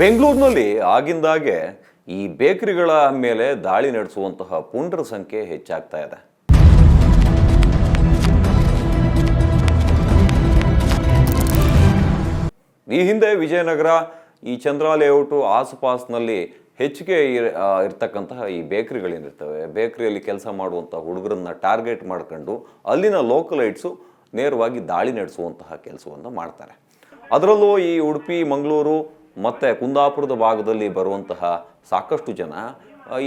ಬೆಂಗಳೂರಿನಲ್ಲಿ ಆಗಿಂದಾಗೆ ಈ ಬೇಕರಿಗಳ ಮೇಲೆ ದಾಳಿ ನಡೆಸುವಂತಹ ಪುಂಡ್ರ ಸಂಖ್ಯೆ ಹೆಚ್ಚಾಗ್ತಾ ಇದೆ. ಈ ಹಿಂದೆ ವಿಜಯನಗರ, ಈ ಚಂದ್ರ ಲೇಔಟು ಆಸುಪಾಸಿನಲ್ಲಿ ಹೆಚ್ಚಿಗೆ ಇರ್ತಕ್ಕಂತಹ ಈ ಬೇಕರಿಗಳೇನಿರ್ತವೆ ಬೇಕರಿಯಲ್ಲಿ ಕೆಲಸ ಮಾಡುವಂಥ ಹುಡುಗರನ್ನ ಟಾರ್ಗೆಟ್ ಮಾಡ್ಕೊಂಡು ಅಲ್ಲಿನ ಲೋಕಲೈಟ್ಸು ನೇರವಾಗಿ ದಾಳಿ ನಡೆಸುವಂತಹ ಕೆಲಸವನ್ನು ಮಾಡ್ತಾರೆ. ಅದರಲ್ಲೂ ಈ ಉಡುಪಿ, ಮಂಗಳೂರು ಮತ್ತು ಕುಂದಾಪುರದ ಭಾಗದಲ್ಲಿ ಬರುವಂತಹ ಸಾಕಷ್ಟು ಜನ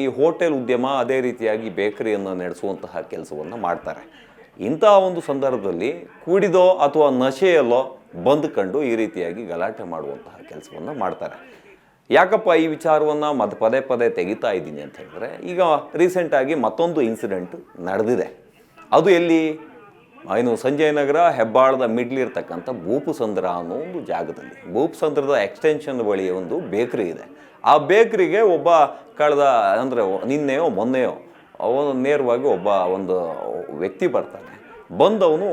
ಈ ಹೋಟೆಲ್ ಉದ್ಯಮ ಅದೇ ರೀತಿಯಾಗಿ ಬೇಕರಿಯನ್ನು ನಡೆಸುವಂತಹ ಕೆಲಸವನ್ನು ಮಾಡ್ತಾರೆ. ಇಂತಹ ಒಂದು ಸಂದರ್ಭದಲ್ಲಿ ಕುಡಿದೋ ಅಥವಾ ನಶೆಯಲ್ಲೋ ಬಂದುಕೊಂಡು ಈ ರೀತಿಯಾಗಿ ಗಲಾಟೆ ಮಾಡುವಂತಹ ಕೆಲಸವನ್ನು ಮಾಡ್ತಾರೆ. ಯಾಕಪ್ಪ ಈ ವಿಚಾರವನ್ನು ಮತ್ತೆ ಪದೇ ಪದೇ ತೆಗಿತಾ ಇದ್ದೀನಿ ಅಂತ ಹೇಳಿದ್ರೆ, ಈಗ ರೀಸೆಂಟಾಗಿ ಮತ್ತೊಂದು ಇನ್ಸಿಡೆಂಟ್ ನಡೆದಿದೆ. ಅದು ಎಲ್ಲಿ? ಏನು ಸಂಜಯ್ ನಗರ ಹೆಬ್ಬಾಳದ ಮಿಡ್ಲ್ ಇರ್ತಕ್ಕಂಥ ಭೂಪಸಂದ್ರ ಅನ್ನೋ ಒಂದು ಜಾಗದಲ್ಲಿ. ಭೂಪಸಂದ್ರದ ಎಕ್ಸ್ಟೆನ್ಷನ್ ಬಳಿ ಒಂದು ಬೇಕ್ರಿ ಇದೆ. ಆ ಬೇಕ್ರಿಗೆ ಒಬ್ಬ ಕಳೆದ, ಅಂದರೆ ನಿನ್ನೆಯೋ ಮೊನ್ನೆಯೋ ಅವನು ನೇರವಾಗಿ ಒಬ್ಬ ಒಂದು ವ್ಯಕ್ತಿ ಬರ್ತಾನೆ. ಬಂದವನು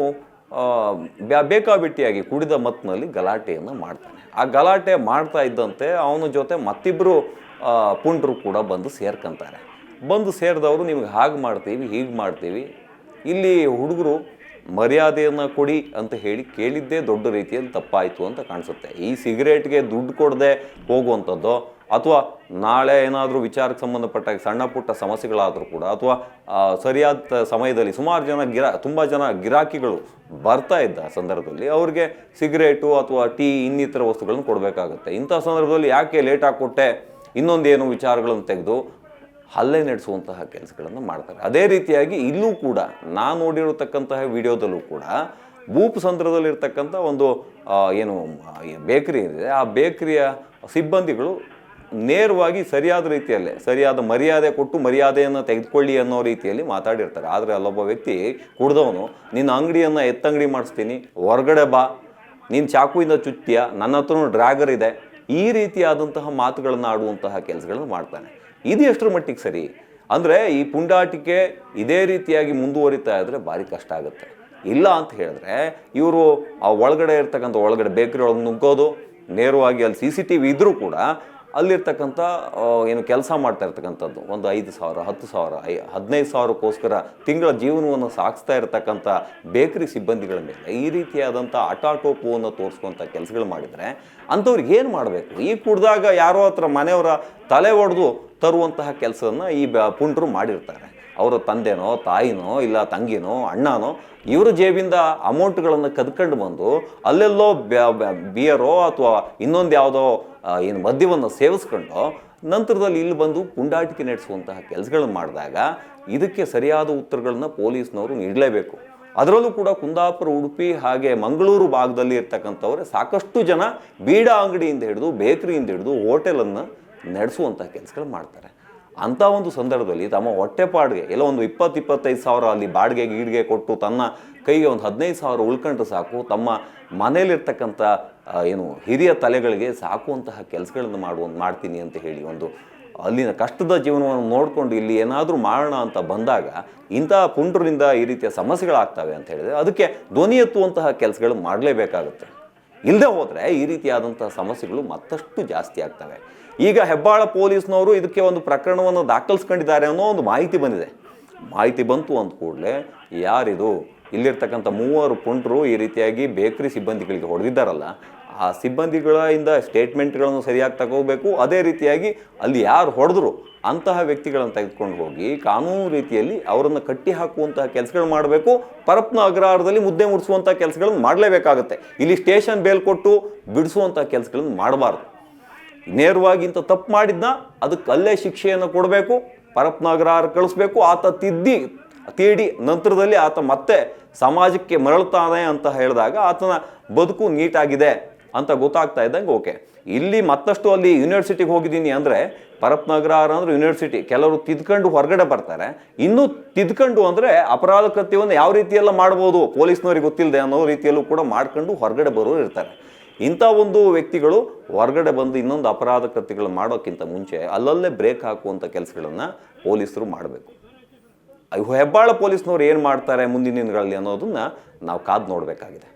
ಬೇಕಾಬಿಟ್ಟಿಯಾಗಿ ಕುಡಿದ ಮತ್ತಿನಲ್ಲಿ ಗಲಾಟೆಯನ್ನು ಮಾಡ್ತಾನೆ. ಆ ಗಲಾಟೆ ಮಾಡ್ತಾ ಇದ್ದಂತೆ ಅವನ ಜೊತೆ ಮತ್ತಿಬ್ಬರು ಪುಂಡ್ರು ಕೂಡ ಬಂದು ಸೇರ್ಕೊಂತಾರೆ. ಬಂದು ಸೇರಿದವರು, ನಿಮ್ಗೆ ಹಾಗೆ ಮಾಡ್ತೀವಿ, ಹೀಗೆ ಮಾಡ್ತೀವಿ. ಇಲ್ಲಿ ಹುಡುಗರು ಮರ್ಯಾದೆಯನ್ನು ಕೊಡಿ ಅಂತ ಹೇಳಿ ಕೇಳಿದ್ದೇ ದೊಡ್ಡ ರೀತಿಯಲ್ಲಿ ತಪ್ಪಾಯಿತು ಅಂತ ಕಾಣಿಸುತ್ತೆ. ಈ ಸಿಗರೇಟ್ಗೆ ದುಡ್ಡು ಕೊಡದೆ ಹೋಗುವಂಥದ್ದು ಅಥವಾ ನಾಳೆ ಏನಾದರೂ ವಿಚಾರಕ್ಕೆ ಸಂಬಂಧಪಟ್ಟ ಸಣ್ಣ ಪುಟ್ಟ ಸಮಸ್ಯೆಗಳಾದರೂ ಕೂಡ ಅಥವಾ ಸರಿಯಾದ ಸಮಯದಲ್ಲಿ ಸುಮಾರು ಜನ ಗಿರಾ, ತುಂಬ ಜನ ಗಿರಾಕಿಗಳು ಬರ್ತಾ ಇದ್ದ ಸಂದರ್ಭದಲ್ಲಿ ಅವ್ರಿಗೆ ಸಿಗರೇಟು ಅಥವಾ ಟೀ ಇನ್ನಿತರ ವಸ್ತುಗಳನ್ನು ಕೊಡಬೇಕಾಗುತ್ತೆ. ಇಂಥ ಸಂದರ್ಭದಲ್ಲಿ ಯಾಕೆ ಲೇಟಾಗಿ ಕೊಟ್ಟೆ ಇನ್ನೊಂದೇನು ವಿಚಾರಗಳನ್ನು ತೆಗೆದು ಹಲ್ಲೆ ನಡೆಸುವಂತಹ ಕೆಲಸಗಳನ್ನು ಮಾಡ್ತಾರೆ. ಅದೇ ರೀತಿಯಾಗಿ ಇಲ್ಲೂ ಕೂಡ ನಾನು ನೋಡಿರತಕ್ಕಂತಹ ವಿಡಿಯೋದಲ್ಲೂ ಕೂಡ ಭೂಪ್ ಸಂದ್ರದಲ್ಲಿರ್ತಕ್ಕಂಥ ಒಂದು ಏನು ಬೇಕರಿ ಇದೆ ಆ ಬೇಕರಿಯ ಸಿಬ್ಬಂದಿಗಳು ನೇರವಾಗಿ ಸರಿಯಾದ ರೀತಿಯಲ್ಲೇ, ಸರಿಯಾದ ಮರ್ಯಾದೆ ಕೊಟ್ಟು ಮರ್ಯಾದೆಯನ್ನು ತೆಗೆದುಕೊಳ್ಳಿ ಅನ್ನೋ ರೀತಿಯಲ್ಲಿ ಮಾತಾಡಿರ್ತಾರೆ. ಆದರೆ ಅಲ್ಲೊಬ್ಬ ವ್ಯಕ್ತಿ ಕುಡ್ದವನು, ನಿನ್ನ ಅಂಗಡಿಯನ್ನು ಎತ್ತಂಗಡಿ ಮಾಡಿಸ್ತೀನಿ, ಹೊರಗಡೆ ಬಾ, ನೀನು ಚಾಕುವಿಂದ ಚುತ್ತೀಯ ನನ್ನ ಹತ್ರನೂ ಡ್ರ್ಯಾಗರ್ ಇದೆ ಈ ರೀತಿಯಾದಂತಹ ಮಾತುಗಳನ್ನು ಆಡುವಂತಹ ಕೆಲಸಗಳನ್ನು ಮಾಡ್ತಾನೆ. ಇದು ಎಷ್ಟರ ಮಟ್ಟಿಗೆ ಸರಿ? ಅಂದರೆ ಈ ಪುಂಡಾಟಿಕೆ ಇದೇ ರೀತಿಯಾಗಿ ಮುಂದುವರಿತಾ ಇದ್ದರೆ ಭಾರಿ ಕಷ್ಟ ಆಗುತ್ತೆ. ಇಲ್ಲ ಅಂತ ಹೇಳಿದ್ರೆ ಇವರು ಆ ಒಳಗಡೆ ಇರ್ತಕ್ಕಂಥ ಒಳಗಡೆ ಬೇಕರಿ ಒಳಗೆ ನುಗ್ಗೋದು, ನೇರವಾಗಿ ಅಲ್ಲಿ ಸಿ ಸಿ ಟಿ ವಿ ಇದ್ದರೂ ಕೂಡ ಅಲ್ಲಿರ್ತಕ್ಕಂಥ ಏನು ಕೆಲಸ ಮಾಡ್ತಾ ಇರ್ತಕ್ಕಂಥದ್ದು. ಒಂದು ಐದು ಸಾವಿರ, ಹತ್ತು ಸಾವಿರ, ಐ, ಹದಿನೈದು ಸಾವಿರಕ್ಕೋಸ್ಕರ ತಿಂಗಳ ಜೀವನವನ್ನು ಸಾಗಿಸ್ತಾ ಇರತಕ್ಕಂಥ ಬೇಕರಿ ಸಿಬ್ಬಂದಿಗಳ ಮೇಲೆ ಈ ರೀತಿಯಾದಂಥ ಆಟಾಟೋಪವನ್ನು ತೋರಿಸ್ಕೊಂಥ ಕೆಲಸಗಳು ಮಾಡಿದರೆ ಅಂಥವ್ರಿಗೆ ಏನು ಮಾಡಬೇಕು? ಈ ಕುಡ್ದಾಗ ಯಾರೋ ಹತ್ರ ಮನೆಯವರ ತಲೆ ಒಡೆದು ತರುವಂತಹ ಕೆಲಸವನ್ನು ಈ ಬ, ಪುಂಡ್ರು ಮಾಡಿರ್ತಾರೆ. ಅವರ ತಂದೆನೋ, ತಾಯಿನೋ, ಇಲ್ಲ ತಂಗಿನೋ, ಅಣ್ಣನೋ, ಇವ್ರ ಜೇಬಿಂದ ಅಮೌಂಟ್ಗಳನ್ನು ಕದ್ಕೊಂಡು ಬಂದು ಅಲ್ಲೆಲ್ಲೋ ಬ್ಯಾ- ಬ್ಯಾ- ಬಿಯರೋ ಅಥವಾ ಇನ್ನೊಂದು ಯಾವುದೋ ಏನು ಮದ್ಯವನ್ನು ಸೇವಿಸ್ಕೊಂಡು ನಂತರದಲ್ಲಿ ಇಲ್ಲಿ ಬಂದು ಪುಂಡಾಟಿಕೆ ನಡೆಸುವಂತಹ ಕೆಲಸಗಳನ್ನು ಮಾಡಿದಾಗ ಇದಕ್ಕೆ ಸರಿಯಾದ ಉತ್ತರಗಳನ್ನ ಪೊಲೀಸ್ನವರು ನೀಡಲೇಬೇಕು. ಅದರಲ್ಲೂ ಕೂಡ ಕುಂದಾಪುರ, ಉಡುಪಿ ಹಾಗೆ ಮಂಗಳೂರು ಭಾಗದಲ್ಲಿ ಇರ್ತಕ್ಕಂಥವ್ರೆ ಸಾಕಷ್ಟು ಜನ ಬೀಡ ಅಂಗಡಿಯಿಂದ ಹಿಡಿದು, ಬೇಕರಿಯಿಂದ ಹಿಡಿದು ಹೋಟೆಲನ್ನು ನಡೆಸುವಂಥ ಕೆಲಸಗಳು ಮಾಡ್ತಾರೆ. ಅಂಥ ಒಂದು ಸಂದರ್ಭದಲ್ಲಿ ತಮ್ಮ ಹೊಟ್ಟೆಪಾಡಿಗೆ ಎಲ್ಲ ಒಂದು ಇಪ್ಪತ್ತು ಇಪ್ಪತ್ತೈದು ಸಾವಿರ ಅಲ್ಲಿ ಬಾಡಿಗೆ ಗೀಡಿಗೆ ಕೊಟ್ಟು ತನ್ನ ಕೈಗೆ ಒಂದು ಹದಿನೈದು ಸಾವಿರ ಉಳ್ಕೊಂಡ್ರೆ ಸಾಕು, ತಮ್ಮ ಮನೆಯಲ್ಲಿರ್ತಕ್ಕಂಥ ಏನು ಹಿರಿಯ ತಲೆಗಳಿಗೆ ಸಾಕುವಂತಹ ಕೆಲಸಗಳನ್ನು ಮಾಡುವ, ಮಾಡ್ತೀನಿ ಅಂತ ಹೇಳಿ ಒಂದು ಅಲ್ಲಿನ ಕಷ್ಟದ ಜೀವನವನ್ನು ನೋಡಿಕೊಂಡು ಇಲ್ಲಿ ಏನಾದರೂ ಮಾಡೋಣ ಅಂತ ಬಂದಾಗ ಇಂತಹ ಪುಂಡ್ರಿಂದ ಈ ರೀತಿಯ ಸಮಸ್ಯೆಗಳಾಗ್ತವೆ ಅಂತ ಹೇಳಿದರೆ ಅದಕ್ಕೆ ಧ್ವನಿ ಎತ್ತುವಂತಹ ಕೆಲಸಗಳು ಮಾಡಲೇಬೇಕಾಗುತ್ತೆ. ಇಲ್ಲದೆ ಹೋದರೆ ಈ ರೀತಿಯಾದಂಥ ಸಮಸ್ಯೆಗಳು ಮತ್ತಷ್ಟು ಜಾಸ್ತಿ ಆಗ್ತವೆ. ಈಗ ಹೆಬ್ಬಾಳ ಪೊಲೀಸ್ನವರು ಇದಕ್ಕೆ ಒಂದು ಪ್ರಕರಣವನ್ನು ದಾಖಲಿಸ್ಕೊಂಡಿದ್ದಾರೆ ಅನ್ನೋ ಒಂದು ಮಾಹಿತಿ ಬಂದಿದೆ. ಮಾಹಿತಿ ಬಂತು ಅಂದ ಕೂಡಲೇ ಯಾರಿದು? ಇಲ್ಲಿರ್ತಕ್ಕಂಥ ಮೂವರು ಪುಂಟರು ಈ ರೀತಿಯಾಗಿ ಬೇಕರಿ ಸಿಬ್ಬಂದಿಗಳಿಗೆ ಹೊಡೆದಿದ್ದಾರಲ್ಲ ಆ ಸಿಬ್ಬಂದಿಗಳಿಂದ ಸ್ಟೇಟ್ಮೆಂಟ್ಗಳನ್ನು ಸರಿಯಾಗಿ ತಗೋಬೇಕು. ಅದೇ ರೀತಿಯಾಗಿ ಅಲ್ಲಿ ಯಾರು ಹೊಡೆದ್ರು ಅಂತಹ ವ್ಯಕ್ತಿಗಳನ್ನು ತೆಗೆದುಕೊಂಡು ಹೋಗಿ ಕಾನೂನು ರೀತಿಯಲ್ಲಿ ಅವರನ್ನು ಕಟ್ಟಿ ಹಾಕುವಂತಹ ಕೆಲಸಗಳು ಮಾಡಬೇಕು. ಪರಪ್ನ ಅಗ್ರಹಾರದಲ್ಲಿ ಮುದ್ದೆ ಮುಡಿಸುವಂಥ ಕೆಲಸಗಳನ್ನು ಮಾಡಲೇಬೇಕಾಗುತ್ತೆ. ಇಲ್ಲಿ ಸ್ಟೇಷನ್ ಬೇಲ್ ಕೊಟ್ಟು ಬಿಡಿಸುವಂಥ ಕೆಲಸಗಳನ್ನು ಮಾಡಬಾರ್ದು. ನೇರವಾಗಿ ಇಂಥ ತಪ್ಪು ಮಾಡಿದ್ನ ಅದಕ್ಕೆ ಅಲ್ಲೇ ಶಿಕ್ಷೆಯನ್ನು ಕೊಡಬೇಕು ಪರಪ್ನಗರ ಕಳಿಸ್ಬೇಕು. ಆತ ತಿದ್ದಿ, ತೀಡಿ ನಂತರದಲ್ಲಿ ಆತ ಮತ್ತೆ ಸಮಾಜಕ್ಕೆ ಮರಳುತ್ತಾನೆ ಅಂತ ಹೇಳಿದಾಗ ಆತನ ಬದುಕು ನೀಟಾಗಿದೆ. ಅಂತ ಗೊತ್ತಾಗ್ತಾ ಇದ್ದಂಗೆ ಓಕೆ. ಇಲ್ಲಿ ಮತ್ತಷ್ಟು ಅಲ್ಲಿ ಯೂನಿವರ್ಸಿಟಿಗೆ ಹೋಗಿದ್ದೀನಿ ಅಂದರೆ ಪರಪ್ನಗರ ಅಂದ್ರೆ ಯೂನಿವರ್ಸಿಟಿ ಕೆಲವರು ತಿದ್ಕೊಂಡು ಹೊರಗಡೆ ಬರ್ತಾರೆ. ಇನ್ನೂ ತಿದ್ಕೊಂಡು ಅಂದರೆ ಅಪರಾಧ ಕೃತ್ಯವನ್ನು ಯಾವ ರೀತಿಯೆಲ್ಲ ಮಾಡ್ಬೋದು, ಪೊಲೀಸ್ನವ್ರಿಗೆ ಗೊತ್ತಿಲ್ಲದೆ ಅನ್ನೋ ರೀತಿಯಲ್ಲೂ ಕೂಡ ಮಾಡ್ಕೊಂಡು ಹೊರಗಡೆ ಬರೋರು ಇರ್ತಾರೆ. ಇಂಥ ಒಂದು ವ್ಯಕ್ತಿಗಳು ಹೊರಗಡೆ ಬಂದು ಇನ್ನೊಂದು ಅಪರಾಧ ಕೃತ್ಯಗಳು ಮಾಡೋಕ್ಕಿಂತ ಮುಂಚೆ ಅಲ್ಲಲ್ಲೇ ಬ್ರೇಕ್ ಹಾಕುವಂಥ ಕೆಲಸಗಳನ್ನು ಪೊಲೀಸರು ಮಾಡಬೇಕು. ಹೆಬ್ಬಾಳ ಪೊಲೀಸ್ನವ್ರು ಏನು ಮಾಡ್ತಾರೆ ಮುಂದಿನ ದಿನಗಳಲ್ಲಿ ಅನ್ನೋದನ್ನ ನಾವು ಕಾದು ನೋಡಬೇಕಾಗಿದೆ.